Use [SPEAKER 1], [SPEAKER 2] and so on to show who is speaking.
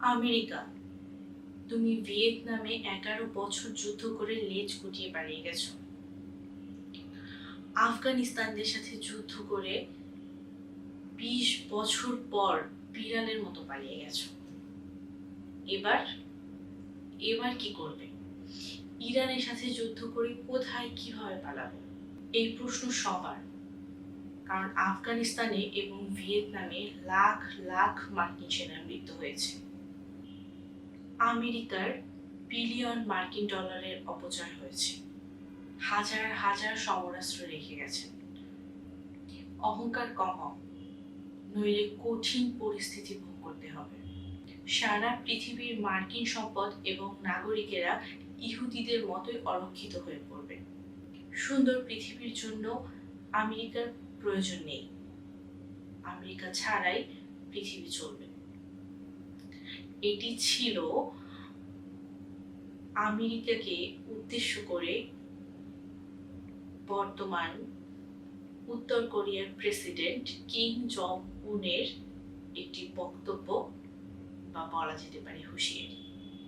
[SPEAKER 1] America. তুমি ভিয়েতনামে এগারো বছর যুদ্ধ করে লেজ গুটিয়ে পালিয়ে গেছো। আফগানিস্তানদের সাথে যুদ্ধ করে বিশ বছর পর বিড়ালের মতো পালিয়ে গেছো। এবার এবার কি করবে? ইরানের সাথে যুদ্ধ করে কোথায় কীভাবে পালাবে? এই প্রশ্ন সবার। কারণ আফগানিস্তানে এবং ভিয়েতনামে লাখ লাখ মার্কিন সেনার মৃত্যু হয়েছে। আমেরিকার বিলিয়ন মার্কিন ডলারের অপচয় হয়েছে। হাজার হাজার সমরাস্ত্র রেখে গেছেন অহংকার কমাও, নইলে কঠিন পরিস্থিতি ভোগ করতে হবে। সারা পৃথিবীর মার্কিন সম্পদ এবং নাগরিকেরা ইহুদিদের মতোই অরক্ষিত হয়ে পড়বে। সুন্দর পৃথিবীর জন্য আমেরিকার প্রয়োজন নেই। আমেরিকা ছাড়াই পৃথিবী চলবে। এটি ছিল আমেরিকাকে উদ্দেশ্য করে বর্তমান উত্তর কোরিয়ার প্রেসিডেন্ট কিম জং উনের একটি বক্তব্য বা বলা যেতে পারে হুঁশিয়ারি।